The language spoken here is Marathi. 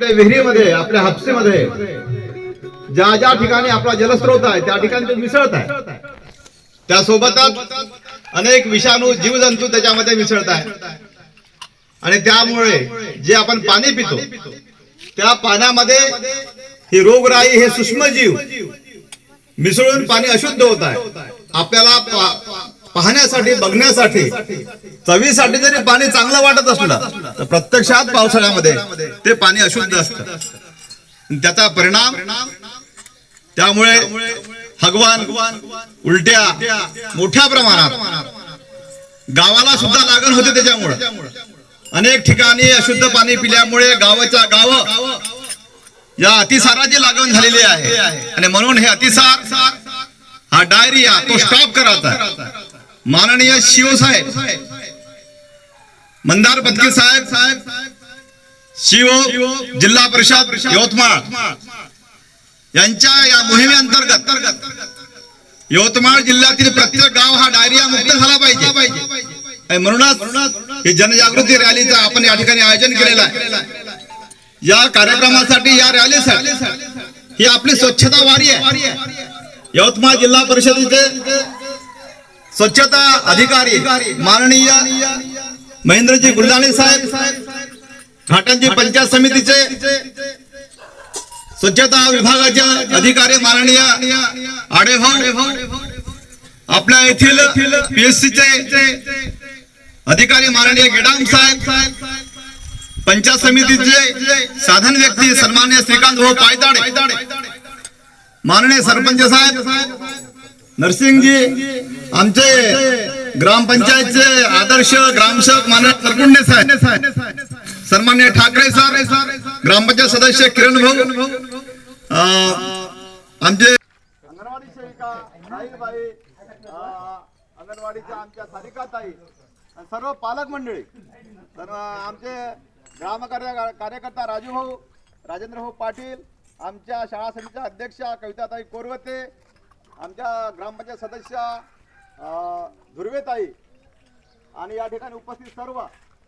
आपल्या विहिरीमध्ये आपल्या हापसीमध्ये. ज्या ज्या ठिकाणी आपला जलस्रोत आहे त्या ठिकाणी ते मिसळत आहे. त्यासोबतच अनेक विषाणू जीवजंतू त्याच्यामध्ये मिसळत आहे. आणि त्यामुळे जे आपण पाणी पितो त्या पाण्यामध्ये ही रोगराई हे सूक्ष्मजीव मिसळून पाणी अशुद्ध होत आहे. आपल्याला पाहण्यासाठी बघण्यासाठी चवीसाठी जरी पाणी चांगलं वाटत असलं तर प्रत्यक्षात पावसाळ्यामध्ये ते पाणी अशुद्ध असतं. त्याचा परिणाम त्यामुळे हगवान उलट्या मोठ्या प्रमाणात गावाला सुद्धा लागण होते त्याच्यामुळे. अनेक ठिकाणी अशुद्ध पाणी पिल्यामुळे गावाच्या गाव या अतिसाराची लागण झालेली आहे. आणि म्हणून हे अतिसार हा डायरिया तो स्टॉप करायचा आहे. माननीय शिवसाहेब मंदार बदके साहेब. साहेब शिव जिल्हा परिषद यवतमाळ. यांच्या या मोहिमेअंतर्गत यवतमाळ जिल्ह्यातील प्रत्येक गाव हा डायरिया मुक्त झाला पाहिजे. म्हणूनच ही जनजागृती रॅलीचं आपण या ठिकाणी आयोजन केलेलं आहे. या कार्यक्रमासाठी या रॅलीसाठी ही आपली स्वच्छता वारी आहे. यवतमाळ जिल्हा परिषदेचे स्वच्छता अधिकारी माननीय महेंद्रजी गुल्हाणे साहेब घाटांची पंचायत समितीचे स्वच्छता विभागाचे अधिकारी माननीय आडेभाऊ आपल्या येथील पीएससीचे अधिकारी माननीय गेडाम साहेब पंचायत समितीचे साधन व्यक्ती सन्मान्य श्रीकांत भाऊ पायताडे माननीय सरपंच साहेब नरसिंगजी आमचे ग्रामपंचायतचे आदर्श ग्रामसेवक मानव सरकुंडे साहेब सन्मान्य ठाकरे सर ग्रामपंचायत सदस्य किरण भाऊ आमचे अंगणवाडी सेविका राहीलबाई अंगणवाडीच्या आमच्या सारिका ताई सर्व पालक मंडळी. तर आमचे ग्रामकार्य कार्यकर्ता राजू भाऊ राजेंद्र भाऊ पाटील आमच्या शाळा समितीच्या अध्यक्षा कविताताई कोरवते आमच्या ग्रामपंचायत सदस्य अं, धुर्वेताई आणि या ठिकाणी उपस्थित सर्व